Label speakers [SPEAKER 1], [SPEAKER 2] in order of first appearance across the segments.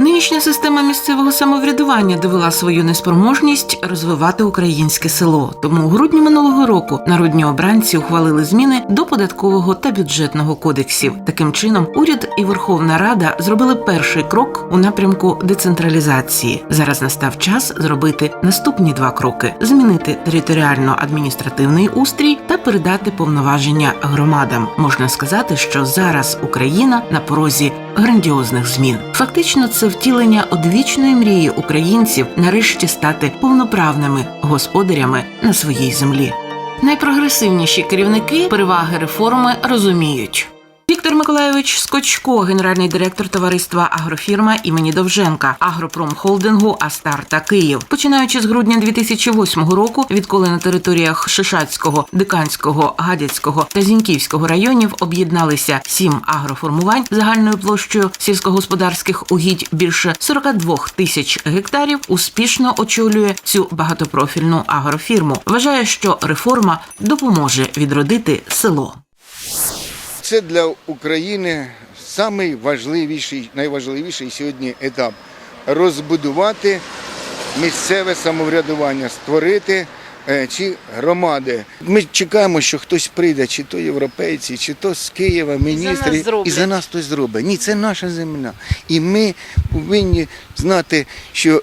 [SPEAKER 1] Нинішня система місцевого самоврядування довела свою неспроможність розвивати українське село. Тому у грудні минулого року народні обранці ухвалили зміни до податкового та бюджетного кодексів. Таким чином, уряд і Верховна Рада зробили перший крок у напрямку децентралізації. Зараз настав час зробити наступні два кроки: змінити територіально-адміністративний устрій та передати повноваження громадам. Можна сказати, що зараз Україна на порозі грандіозних змін. Фактично, це втілення одвічної мрії українців нарешті стати повноправними господарями на своїй землі. Найпрогресивніші керівники переваги реформи розуміють. Миколайович Скочко, генеральний директор товариства Агрофірма імені Довженка, Агропром Холдингу Астар Київ. Починаючи з грудня 2008 року, відколи на територіях Шишацького, Диканського, Гадяцького та Зіньківського районів об'єдналися сім агроформувань загальною площею сільськогосподарських угідь більше 42 тисяч гектарів, успішно очолює цю багатопрофільну агрофірму. Вважає, що реформа допоможе відродити село.
[SPEAKER 2] Це для України самий важливіший, найважливіший сьогодні етап розбудувати місцеве самоврядування, створити е, ці громади. Ми чекаємо, що хтось прийде, чи то європейці, чи то з Києва, міністри,
[SPEAKER 3] нас
[SPEAKER 2] і за нас хтось зробить. Ні, це наша земля. І ми повинні знати, що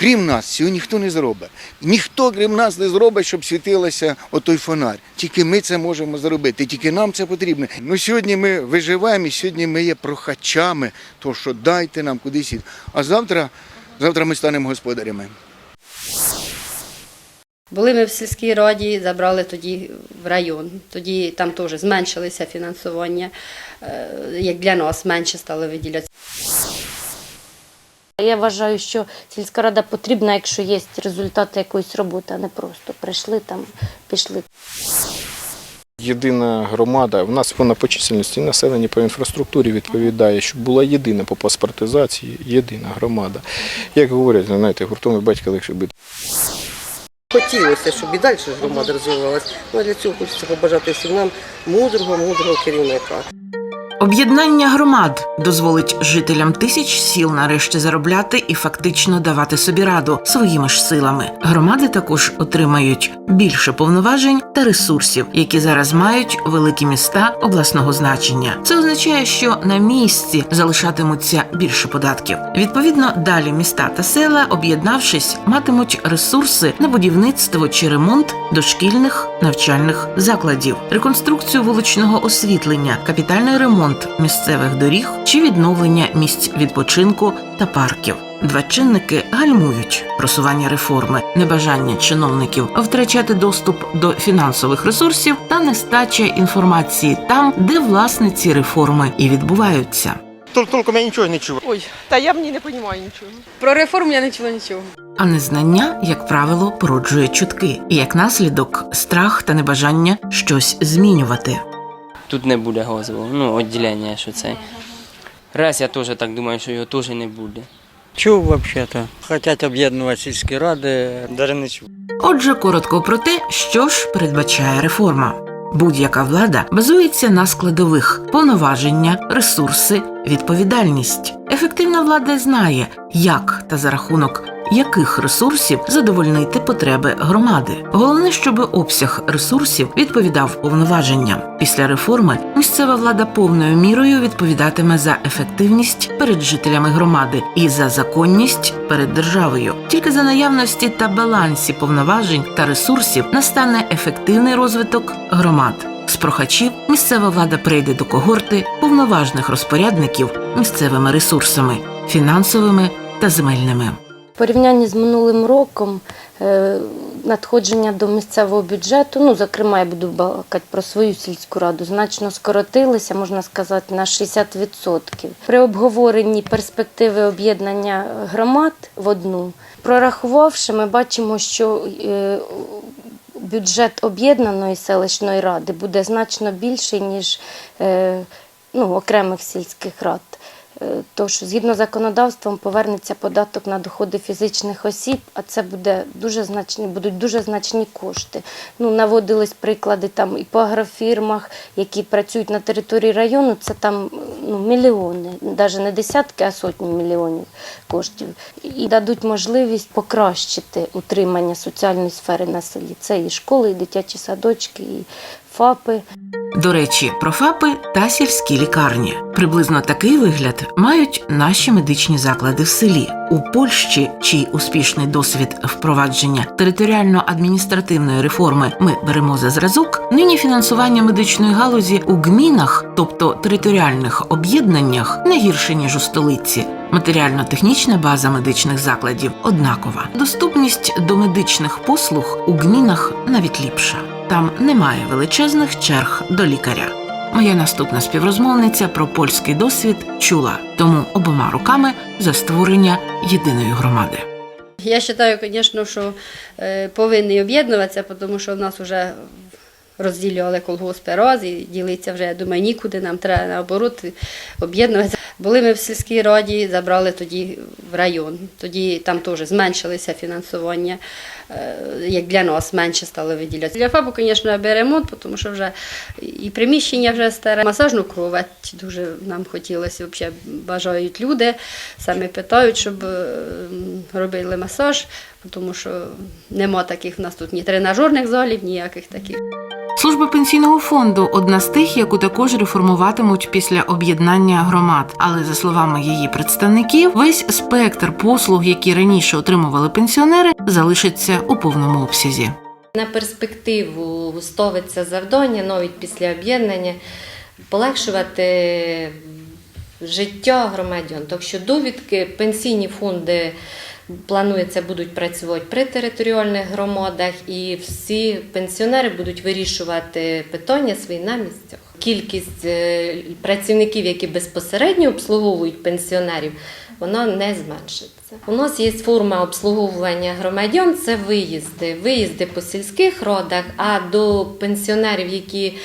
[SPEAKER 2] Крім нас, цього ніхто не зробить. Ніхто, крім нас, не зробить, щоб світилося отой фонарь. Тільки ми це можемо зробити, тільки нам це потрібно. Ну сьогодні ми виживаємо, і сьогодні ми є прохачами, то що дайте нам кудись. А завтра, завтра ми станемо господарями.
[SPEAKER 3] Були ми в сільській раді, забрали тоді в район. Тоді там теж зменшилося фінансування, е, як для нас менше стало виділятися.
[SPEAKER 4] Я вважаю, що сільська рада потрібна, якщо є результати якоїсь роботи, а не просто прийшли там, пішли.
[SPEAKER 5] Єдина громада, в нас вона по чисельності населення по інфраструктурі відповідає, щоб була єдина по паспортизації, єдина громада. Як говорять, знаєте, гуртом і батька легше бити.
[SPEAKER 6] Хотілося, щоб і далі громада розвивалася. Ну, для цього хочеться побажати всім нам мудрого, мудрого керівника.
[SPEAKER 1] Об'єднання громад дозволить жителям тисяч сіл нарешті заробляти і фактично давати собі раду своїми ж силами. Громади також отримають більше повноважень та ресурсів, які зараз мають великі міста обласного значення. Це означає, що на місці залишатимуться більше податків. Відповідно, далі міста та села, об'єднавшись, матимуть ресурси на будівництво чи ремонт дошкільних навчальних закладів, реконструкцію вуличного освітлення, капітальний ремонт місцевих доріг чи відновлення місць відпочинку та парків. Два чинники гальмують просування реформи, небажання чиновників втрачати доступ до фінансових ресурсів та нестача інформації там, де власне ці реформи і відбуваються.
[SPEAKER 7] Тол- Толком я нічого не чув.
[SPEAKER 8] Ой, та я в ній не розумію нічого.
[SPEAKER 3] Про реформу я не чула нічого.
[SPEAKER 1] А незнання, як правило, породжує чутки, і як наслідок страх та небажання щось змінювати.
[SPEAKER 9] Тут не буде газового, ну, відділення, що це. Раз я теж так думаю, що його теж не буде.
[SPEAKER 10] Чув взагалі-то. Хотять об'єднувати сільські ради.
[SPEAKER 7] Даже не чув.
[SPEAKER 1] Отже, коротко про те, що ж передбачає реформа. Будь-яка влада базується на складових повноваження, ресурси, відповідальність. Ефективна влада знає, як та за рахунок яких ресурсів задовольнити потреби громади. Головне, щоб обсяг ресурсів відповідав повноваженням. Після реформи місцева влада повною мірою відповідатиме за ефективність перед жителями громади і за законність перед державою. Тільки за наявності та балансі повноважень та ресурсів настане ефективний розвиток громад. З прохачів місцева влада прийде до когорти повноважних розпорядників місцевими ресурсами фінансовими та земельними.
[SPEAKER 4] Порівнянні з минулим роком е, надходження до місцевого бюджету, ну, зокрема, я буду балакати про свою сільську раду, значно скоротилися, можна сказати, на 60%. При обговоренні перспективи об'єднання громад в одну, прорахувавши, ми бачимо, що е, бюджет об'єднаної селищної ради буде значно більший, ніж е, ну, окремих сільських рад. Тож, згідно з законодавством, повернеться податок на доходи фізичних осіб, а це буде дуже значні, будуть дуже значні кошти. Ну, наводились приклади там і по агрофірмах, які працюють на території району. Це там ну, мільйони, навіть не десятки, а сотні мільйонів коштів. І дадуть можливість покращити утримання соціальної сфери на селі. Це і школи, і дитячі садочки, і ФАПи.
[SPEAKER 1] До речі, про ФАПи та сільські лікарні. Приблизно такий вигляд мають наші медичні заклади в селі. У Польщі, чий успішний досвід впровадження територіально-адміністративної реформи ми беремо за зразок. Нині фінансування медичної галузі у гмінах, тобто територіальних об'єднаннях, не гірше ніж у столиці. Матеріально-технічна база медичних закладів однакова. Доступність до медичних послуг у гмінах навіть ліпша. Там немає величезних черг до лікаря. Моя наступна співрозмовниця про польський досвід чула, тому обома руками за створення єдиної громади.
[SPEAKER 3] Я вважаю, звісно, що повинні об'єднуватися, тому що в нас вже розділювали колгоспи раз і ділитися вже, я думаю, нікуди нам треба наоборот об'єднуватися. Були ми в сільській раді, забрали тоді в район. Тоді там теж зменшилося фінансування, е, як для нас менше стало виділятися. Для ФАБу, звісно, аби ремонт, тому що вже і приміщення вже старе. Масажну кровать дуже нам хотілося, взагалі бажають люди, самі питають, щоб е, робили масаж, тому що нема таких в нас тут ні тренажерних залів, ніяких таких.
[SPEAKER 1] Служба пенсійного фонду одна з тих, яку також реформуватимуть після об'єднання громад. Але за словами її представників, весь спектр послуг, які раніше отримували пенсіонери, залишиться у повному обсязі.
[SPEAKER 11] На перспективу ставиться завдання навіть після об'єднання полегшувати життя громадян. Так що довідки пенсійні фонди планується будуть працювати при територіальних громадах, і всі пенсіонери будуть вирішувати питання свої на місцях. Кількість е, працівників, які безпосередньо обслуговують пенсіонерів, вона не зменшиться. У нас є форма обслуговування громадян це виїзди, виїзди по сільських родах. А до пенсіонерів, які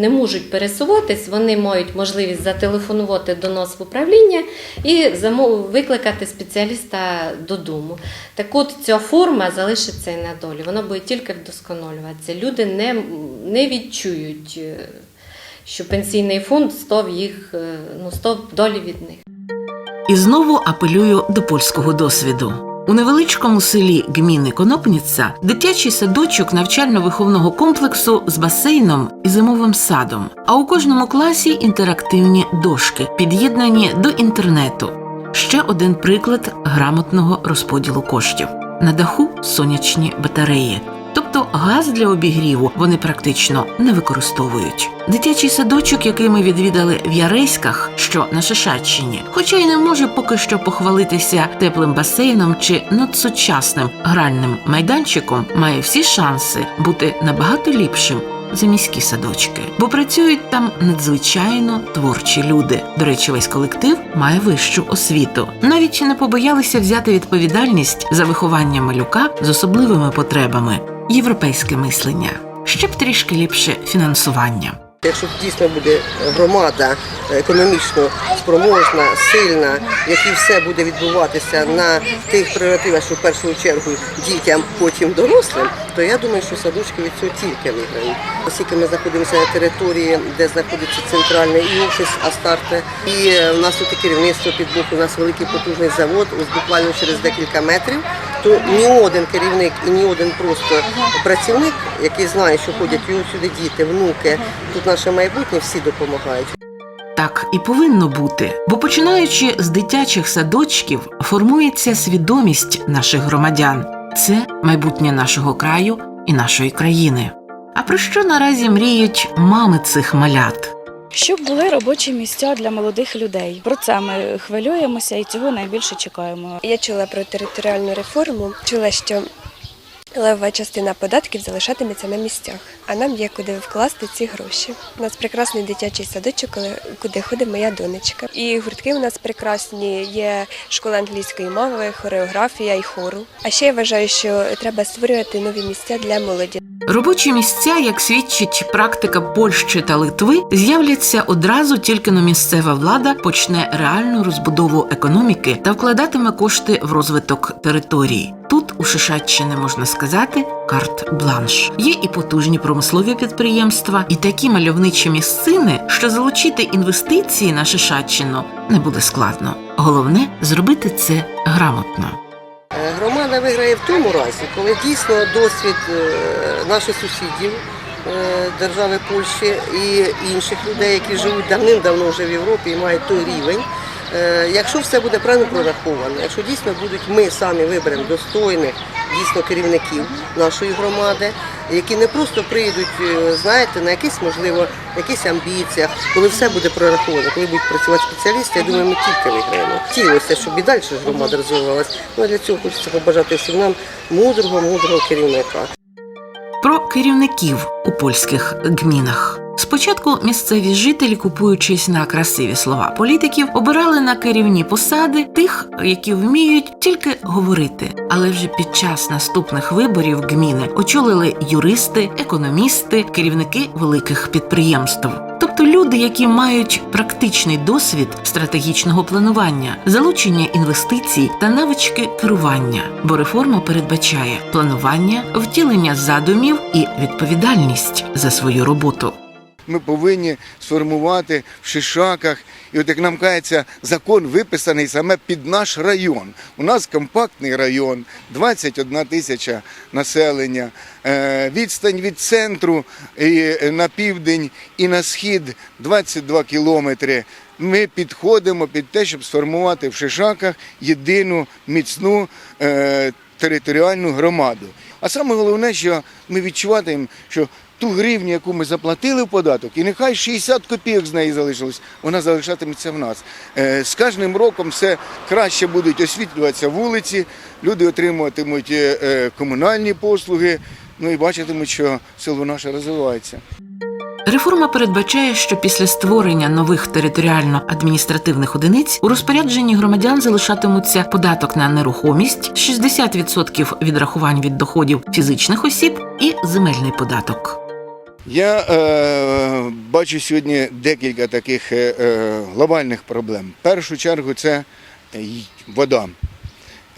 [SPEAKER 11] не можуть пересуватись, вони мають можливість зателефонувати до нас в управління і викликати спеціаліста додому. Так от ця форма залишиться і надолі. Вона буде тільки вдосконалюватися. Люди не, не відчують, е, що пенсійний фонд став їх е, ну, став долі від них.
[SPEAKER 1] І знову апелюю до польського досвіду. У невеличкому селі Гміни Конопніця дитячий садочок навчально-виховного комплексу з басейном і зимовим садом. А у кожному класі інтерактивні дошки, під'єднані до інтернету. Ще один приклад грамотного розподілу коштів. На даху сонячні батареї. Тобто газ для обігріву вони практично не використовують. Дитячий садочок, який ми відвідали в Яреськах, що на Шишаччині, хоча й не може поки що похвалитися теплим басейном чи надсучасним гральним майданчиком, має всі шанси бути набагато ліпшим. За міські садочки, бо працюють там надзвичайно творчі люди. До речі, весь колектив має вищу освіту. Навіть не побоялися взяти відповідальність за виховання малюка з особливими потребами, європейське мислення, ще б трішки ліпше фінансування.
[SPEAKER 6] Якщо дійсно буде громада економічно спроможна, сильна, в якій все буде відбуватися на тих прерогативах, що в першу чергу дітям, потім дорослим, то я думаю, що садочки від цього тільки виграють. Оскільки ми знаходимося на території, де знаходиться центральний і офіс Астарте, і в нас тут керівництво під боку, у нас великий потужний завод, ось буквально через декілька метрів, то ні один керівник і ні один просто працівник, який знає, що ходять сюди діти, внуки, тут наше майбутнє, всі допомагають.
[SPEAKER 1] Так і повинно бути, бо починаючи з дитячих садочків, формується свідомість наших громадян. Це майбутнє нашого краю і нашої країни. А про що наразі мріють мами цих малят?
[SPEAKER 12] Щоб були робочі місця для молодих людей. Про це ми хвилюємося і цього найбільше чекаємо.
[SPEAKER 13] Я чула про територіальну реформу, чула, що левова частина податків залишатиметься на місцях, а нам є куди вкласти ці гроші. У нас прекрасний дитячий садочок, куди ходить моя донечка. І гуртки у нас прекрасні. Є школа англійської мови, хореографія і хору. А ще я вважаю, що треба створювати нові місця для молоді.
[SPEAKER 1] Робочі місця, як свідчить практика Польщі та Литви, з'являться одразу тільки но місцева влада почне реальну розбудову економіки та вкладатиме кошти в розвиток території. Тут у Шишаччини можна сказати карт-бланш. Є і потужні промислові підприємства, і такі мальовничі місцини, що залучити інвестиції на Шишаччину не буде складно. Головне зробити це грамотно.
[SPEAKER 6] Е, Громада виграє в тому разі, коли дійсно досвід е, наших сусідів е, держави Польщі і інших людей, які живуть давним-давно вже в Європі і мають той рівень. Е, Якщо все буде правильно прораховано, якщо дійсно будуть ми самі виберемо достойних дійсно керівників нашої громади, які не просто прийдуть, е, знаєте, на якісь можливо якісь амбіціях, коли все буде прораховано, коли будуть працювати спеціалісти, я думаю, ми тільки виграємо. Хотілося, щоб і далі громада розвивалась. Ну для цього хочеться побажати всім нам мудрого, мудрого керівника.
[SPEAKER 1] Про керівників у польських гмінах. Спочатку місцеві жителі, купуючись на красиві слова політиків, обирали на керівні посади тих, які вміють тільки говорити. Але вже під час наступних виборів гміни очолили юристи, економісти, керівники великих підприємств. Тобто люди, які мають практичний досвід стратегічного планування, залучення інвестицій та навички керування, бо реформа передбачає планування, втілення задумів і відповідальність за свою роботу.
[SPEAKER 2] Ми повинні сформувати в Шишаках, і от як нам кажеться, закон виписаний саме під наш район. У нас компактний район, 21 тисяча населення, е, відстань від центру е, на південь і на схід 22 кілометри. Ми підходимо під те, щоб сформувати в Шишаках єдину міцну е, територіальну громаду. А саме головне, що ми відчуватимемо, що ту гривню, яку ми заплатили в податок, і нехай 60 копійок з неї залишилось, вона залишатиметься в нас. Е, З кожним роком все краще будуть освітлюватися вулиці, люди отримуватимуть е, е, комунальні послуги, ну і бачитимуть, що село наше розвивається.
[SPEAKER 1] Реформа передбачає, що після створення нових територіально-адміністративних одиниць у розпорядженні громадян залишатимуться податок на нерухомість, 60% відрахувань від доходів фізичних осіб і земельний податок.
[SPEAKER 2] Я е, бачу сьогодні декілька таких е, е, глобальних проблем. В першу чергу це е, вода.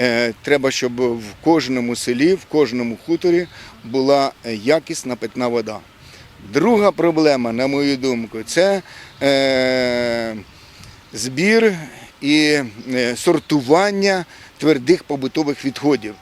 [SPEAKER 2] Е, треба, щоб в кожному селі, в кожному хуторі була якісна питна вода. Друга проблема, на мою думку, це е, збір і е, сортування твердих побутових відходів.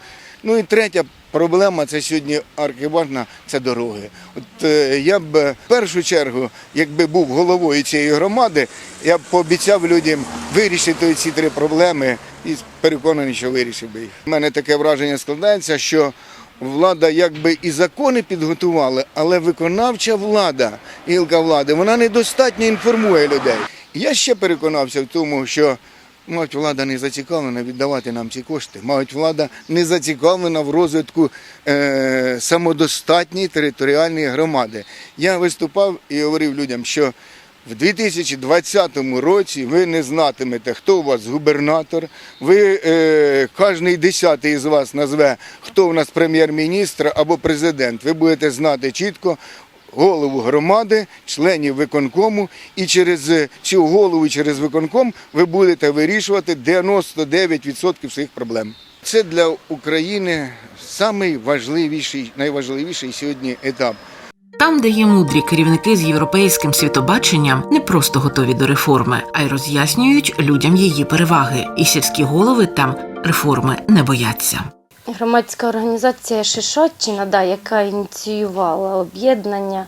[SPEAKER 2] Ну і третя проблема це сьогодні архіважна це дороги. От е, я б е, в першу чергу, якби був головою цієї громади, я б пообіцяв людям вирішити ці три проблеми і переконаний, що вирішив би їх. У мене таке враження складається, що влада якби і закони підготувала, але виконавча влада, гілка влади, вона недостатньо інформує людей. Я ще переконався в тому, що Мабуть, влада не зацікавлена віддавати нам ці кошти. Мабуть, влада не зацікавлена в розвитку е, самодостатньої територіальної громади. Я виступав і говорив людям, що в 2020 році ви не знатимете, хто у вас губернатор. Ви е, кожний десятий з вас назве, хто у нас прем'єр-міністр або президент. Ви будете знати чітко. Голову громади, членів виконкому, і через цю голову, через виконком ви будете вирішувати 99% своїх проблем. Це для України найважливіший, найважливіший сьогодні етап.
[SPEAKER 1] Там, де є мудрі керівники з європейським світобаченням, не просто готові до реформи, а й роз'яснюють людям її переваги. І сільські голови там реформи не бояться.
[SPEAKER 4] Громадська організація Шишотчина, да, яка ініціювала об'єднання,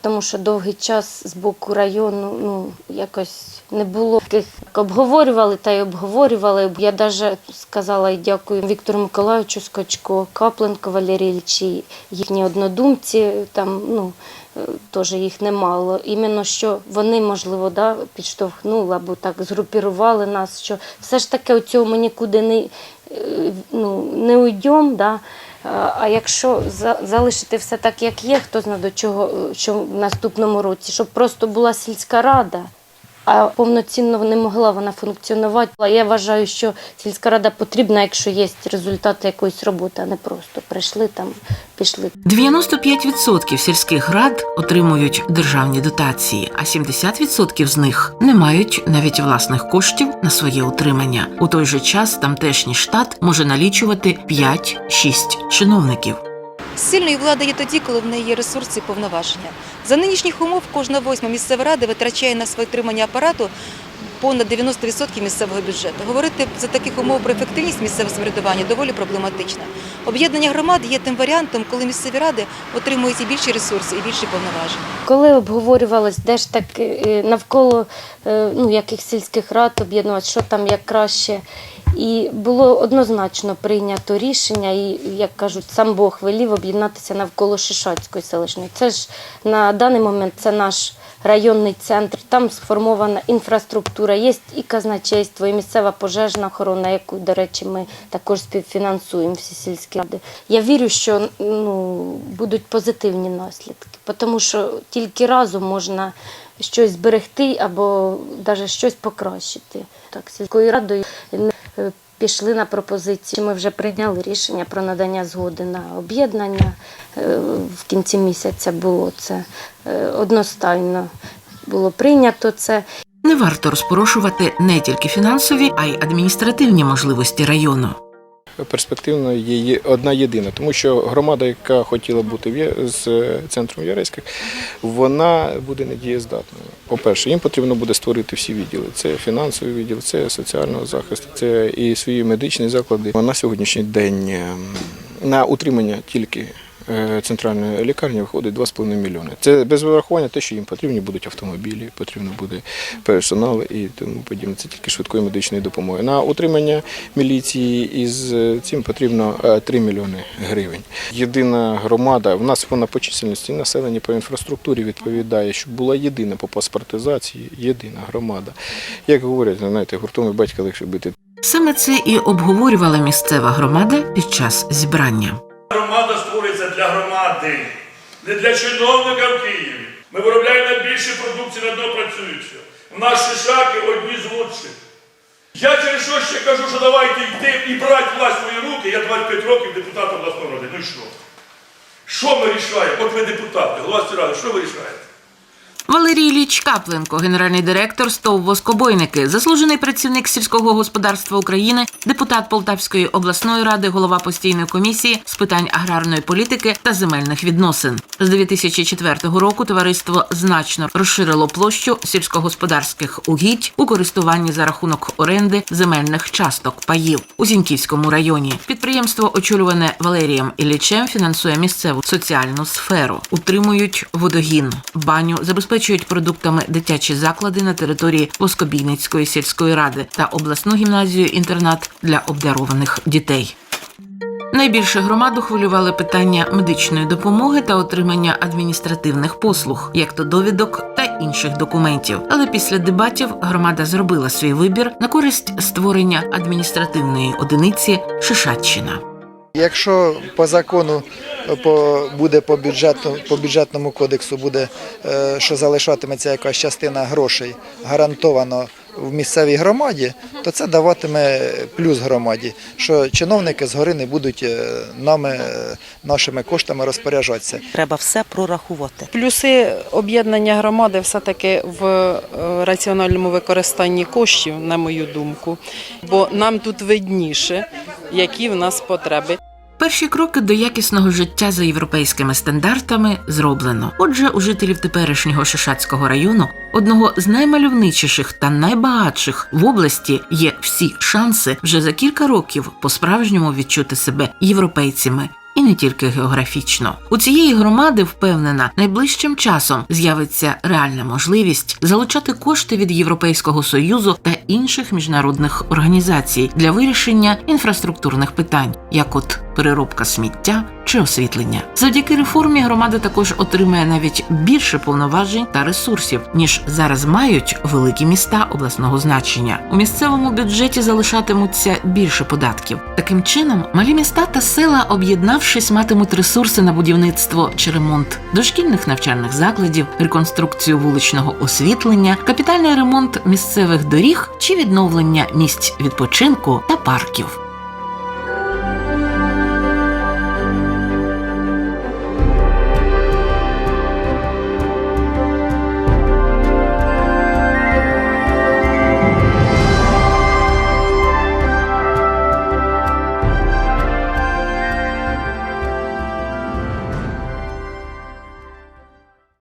[SPEAKER 4] тому що довгий час з боку району ну, якось не було таких обговорювали та й обговорювали. Я навіть сказала і дякую Віктору Миколаївичу Скочко, Капленко Валерій їхні однодумці, там ну, е, теж їх немало. Іменно що вони, можливо, да, підштовхнули або так згрупірували нас, що все ж таки у цьому нікуди не, ну, не уйдемо. Да. А якщо за- залишити все так, як є, хто знає до чого, е, що в наступному році, щоб просто була сільська рада, а повноцінно не могла вона функціонувати. А Я вважаю, що сільська рада потрібна, якщо є результати якоїсь роботи, а не просто прийшли там, пішли.
[SPEAKER 1] 95% сільських рад отримують державні дотації, а 70% з них не мають навіть власних коштів на своє утримання. У той же час тамтешній штат може налічувати 5-6 чиновників.
[SPEAKER 14] Сильної влади є тоді, коли в неї є ресурси і повноваження. За нинішніх умов кожна восьма місцева рада витрачає на своє тримання апарату понад 90% місцевого бюджету. Говорити за таких умов про ефективність місцевого самоврядування доволі проблематично. Об'єднання громад є тим варіантом, коли місцеві ради отримують і більші ресурси, і більші повноваження.
[SPEAKER 4] Коли обговорювалось, де ж так е, навколо е, ну, яких сільських рад об'єднувати, що там як краще. І було однозначно прийнято рішення, і як кажуть, сам Бог велів об'єднатися навколо Шишацької селищної. Це ж на даний момент це наш районний центр. Там сформована інфраструктура, є і казначейство, і місцева пожежна охорона, яку, до речі, ми також співфінансуємо всі сільські ради. Я вірю, що ну, будуть позитивні наслідки, тому що тільки разом можна щось зберегти або навіть щось покращити. Так, сільською радою е, пішли на пропозиції. Ми вже прийняли рішення про надання згоди на об'єднання. Е, В кінці місяця було це е, одностайно було прийнято це.
[SPEAKER 1] Не варто розпорошувати не тільки фінансові, а й адміністративні можливості району.
[SPEAKER 5] Перспективно є одна єдина, тому що громада, яка хотіла бути з е, центром Яреських, вона буде недієздатною. По-перше, їм потрібно буде створити всі відділи. Це фінансовий відділ, це соціального захисту, це і свої медичні заклади. На сьогоднішній день е, на утримання тільки центральної лікарні виходить 2,5 мільйони. Це без врахування те, що їм потрібні будуть автомобілі, потрібно буде персонал і тому подібне. Це тільки швидкої медичної допомоги. На утримання міліції із е, цим потрібно е, 3 мільйони гривень. Єдина громада, в нас вона по чисельності населення по інфраструктурі відповідає, щоб була єдина по паспортизації, єдина громада. Як говорять, знаєте, гуртом і батька легше бити.
[SPEAKER 1] Саме це і обговорювала місцева громада під час зібрання.
[SPEAKER 15] Громада для громади, не для чиновника в Києві. Ми виробляємо найбільше продукції на дно працюючого. У нас шишаки одні з лучших. Я через що ще кажу, що давайте йти і брати власть в свої руки. Я 25 років депутат обласної ради. Ну і що? Що ми рішаємо? От ви депутати, власні ради, що ви рішаєте?
[SPEAKER 1] Валерій Ілліч Капленко, генеральний директор СТОВ «Воскобойники», заслужений працівник сільського господарства України, депутат Полтавської обласної ради, голова постійної комісії з питань аграрної політики та земельних відносин. З 2004 року товариство значно розширило площу сільськогосподарських угідь у користуванні за рахунок оренди земельних часток паїв у Зіньківському районі. Підприємство, очолюване Валерієм Іллічем, фінансує місцеву соціальну сферу, утримують водогін, баню, забезпечують продуктами дитячі заклади на території Воскобійницької сільської ради та обласну гімназію-інтернат для обдарованих дітей. Найбільше громаду хвилювали питання медичної допомоги та отримання адміністративних послуг, як то довідок та інших документів. Але після дебатів громада зробила свій вибір на користь створення адміністративної одиниці Шишатщина.
[SPEAKER 16] Якщо по закону по, буде по, бюджету, по бюджетному кодексу буде, е, що залишатиметься якась частина грошей гарантовано в місцевій громаді, то це даватиме плюс громаді, що чиновники згори не будуть е, нами, е, нашими коштами розпоряджатися.
[SPEAKER 8] Треба все прорахувати. Плюси об'єднання громади все-таки в е, раціональному використанні коштів, на мою думку, бо нам тут видніше, які в нас потреби.
[SPEAKER 1] Перші кроки до якісного життя за європейськими стандартами зроблено. Отже, у жителів теперішнього Шишацького району, одного з наймальовничіших та найбагатших в області, є всі шанси вже за кілька років по-справжньому відчути себе європейцями. І не тільки географічно у цієї громади впевнена, найближчим часом з'явиться реальна можливість залучати кошти від Європейського союзу та інших міжнародних організацій для вирішення інфраструктурних питань, як от переробка сміття чи освітлення. Завдяки реформі громада також отримає навіть більше повноважень та ресурсів, ніж зараз мають великі міста обласного значення. У місцевому бюджеті залишатимуться більше податків. Таким чином, малі міста та села, об'єднавшись, матимуть ресурси на будівництво чи ремонт дошкільних навчальних закладів, реконструкцію вуличного освітлення, капітальний ремонт місцевих доріг чи відновлення місць відпочинку та парків.